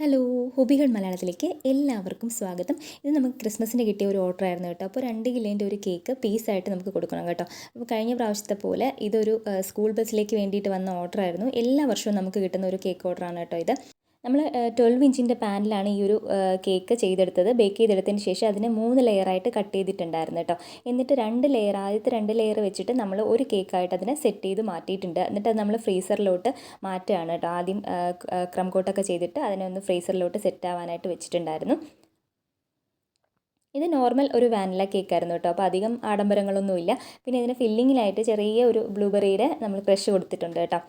Hello ഹോബികൾ മലയാളത്തിലേക്ക് എല്ലാവർക്കും സ്വാഗതം. ഇത് നമുക്ക് ക്രിസ്മസിന് കിട്ടിയ ഒരു ഓർഡർ ആയിരുന്നു കേട്ടോ. അപ്പോൾ രണ്ട് കിലോന്റെ ഒരു കേക്ക് പീസായിട്ട് നമുക്ക് കൊടുക്കണം കേട്ടോ. അപ്പോൾ കഴിഞ്ഞ പ്രാവശ്യത്തെ പോലെ ഇതൊരു സ്കൂൾ ബസ്സിലേക്ക് വേണ്ടിയിട്ട് വന്ന ഓർഡർ ആയിരുന്നു. എല്ലാ വർഷവും നമുക്ക് കിട്ടുന്ന ഒരു കേക്ക് ഓർഡറാണ് കേട്ടോ ഇത്. നമ്മൾ ട്വൽവ് ഇഞ്ചിന്റെ പാനിലാണ് ഈ ഒരു കേക്ക് ചെയ്തെടുത്തത്. ബേക്ക് ചെയ്തെടുത്തതിന് ശേഷം അതിനെ മൂന്ന് ലെയറായിട്ട് കട്ട് ചെയ്തിട്ടുണ്ടായിരുന്നു കേട്ടോ എന്നിട്ട് രണ്ട് ലെയർ ആദ്യത്തെ രണ്ട് ലെയർ വെച്ചിട്ട് നമ്മൾ ഒരു കേക്കായിട്ട് അതിനെ സെറ്റ് ചെയ്ത് മാറ്റിയിട്ടുണ്ട്. എന്നിട്ട് അത് നമ്മൾ ഫ്രീസറിലോട്ട് മാറ്റുകയാണ് കേട്ടോ ആദ്യം ക്രം കോട്ടൊക്കെ ചെയ്തിട്ട് അതിനെ ഒന്ന് ഫ്രീസറിലോട്ട് സെറ്റ് ആവാനായിട്ട് വെച്ചിട്ടുണ്ടായിരുന്നു. ഇത് നോർമൽ ഒരു വാനില കേക്കായിരുന്നു കേട്ടോ അപ്പോൾ അധികം ആഡംബരങ്ങളൊന്നുമില്ല. പിന്നെ ഇതിന് ഫില്ലിങ്ങിലായിട്ട് ചെറിയ ഒരു ബ്ലൂബെറിയുടെ നമ്മൾ ക്രഷ് കൊടുത്തിട്ടുണ്ട് കേട്ടോ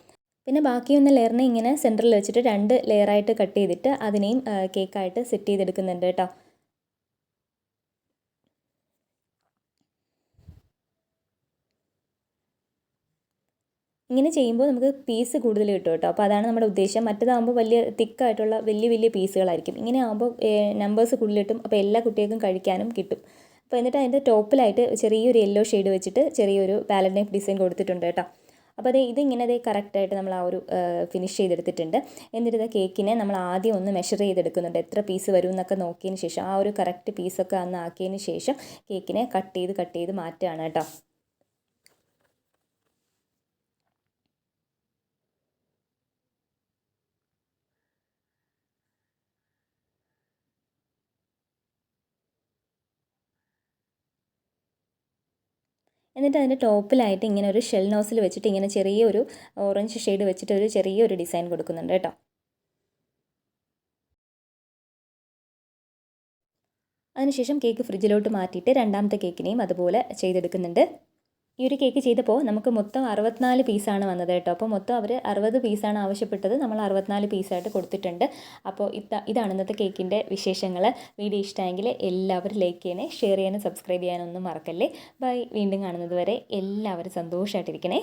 പിന്നെ ബാക്കിയൊന്ന ലെയറിനെ ഇങ്ങനെ സെന്ററിൽ വെച്ചിട്ട് രണ്ട് ലെയറായിട്ട് കട്ട് ചെയ്തിട്ട് അതിനെയും കേക്കായിട്ട് സെറ്റ് ചെയ്തെടുക്കുന്നുണ്ട് കേട്ടോ. ഇങ്ങനെ ചെയ്യുമ്പോൾ നമുക്ക് പീസ് കൂടുതൽ കിട്ടും കേട്ടോ. അപ്പോൾ അതാണ് നമ്മുടെ ഉദ്ദേശം. മറ്റേതാകുമ്പോൾ വലിയ തിക്കായിട്ടുള്ള വലിയ വലിയ പീസുകളായിരിക്കും. ഇങ്ങനെ ആകുമ്പോൾ നമ്പേഴ്സ് കൂടുതൽ കിട്ടും. അപ്പോൾ എല്ലാ കുട്ടികൾക്കും കഴിക്കാനും കിട്ടും. അപ്പോൾ എന്നിട്ട് അതിന്റെ ടോപ്പിലായിട്ട് ചെറിയൊരു യെല്ലോ ഷെയ്ഡ് വെച്ചിട്ട് ചെറിയൊരു വാലന്റൈൻ ഡിസൈൻ കൊടുത്തിട്ടുണ്ട് കേട്ടോ. അപ്പോൾ അത് ഇതിങ്ങനെ അതേ കറക്റ്റായിട്ട് നമ്മൾ ആ ഒരു ഫിനിഷ് ചെയ്തെടുത്തിട്ടുണ്ട്. എന്നിട്ട് കേക്കിനെ നമ്മൾ ആദ്യം ഒന്ന് മെഷർ ചെയ്തെടുക്കുന്നുണ്ട്. എത്ര പീസ് വരും എന്നൊക്കെ നോക്കിയതിന് ശേഷം ആ ഒരു കറക്റ്റ് പീസൊക്കെ അന്ന് ആക്കിയതിന് ശേഷം കേക്കിനെ കട്ട് ചെയ്ത് കട്ട് ചെയ്ത് മാറ്റുകയാണ് കേട്ടോ. എന്നിട്ട് അതിന്റെ ടോപ്പിലായിട്ട് ഇങ്ങനെ ഒരു ഷെൽ നോസിൽ വെച്ചിട്ട് ഇങ്ങനെ ചെറിയൊരു ഓറഞ്ച് ഷെയ്ഡ് വെച്ചിട്ട് ഒരു ചെറിയൊരു ഡിസൈൻ കൊടുക്കുന്നുണ്ട് കേട്ടോ. അതിനുശേഷം കേക്ക് ഫ്രിഡ്ജിലോട്ട് മാറ്റിയിട്ട് രണ്ടാമത്തെ കേക്കിനെയും അതുപോലെ ചെയ്തെടുക്കുന്നുണ്ട്. ഈ ഒരു കേക്ക് ചെയ്തപ്പോൾ നമുക്ക് മൊത്തം അറുപത്തിനാല് പീസാണ് വന്നത് കേട്ടോ. അപ്പോൾ മൊത്തം അവർ അറുപത് പീസാണ് ആവശ്യപ്പെട്ടത്. നമ്മൾ അറുപത്തിനാല് പീസായിട്ട് കൊടുത്തിട്ടുണ്ട്. അപ്പോൾ ഇത്ത ഇതാണ് ഇന്നത്തെ കേക്കിന്റെ വിശേഷങ്ങൾ. വീഡിയോ ഇഷ്ടമായെങ്കിൽ എല്ലാവരും ലൈക്ക് ചെയ്യണേ ഷെയർ ചെയ്യാനും സബ്സ്ക്രൈബ് ചെയ്യാനൊന്നും മറക്കല്ലേ. ബൈ. വീണ്ടും കാണുന്നത് വരെ എല്ലാവരും സന്തോഷമായിട്ടിരിക്കണേ.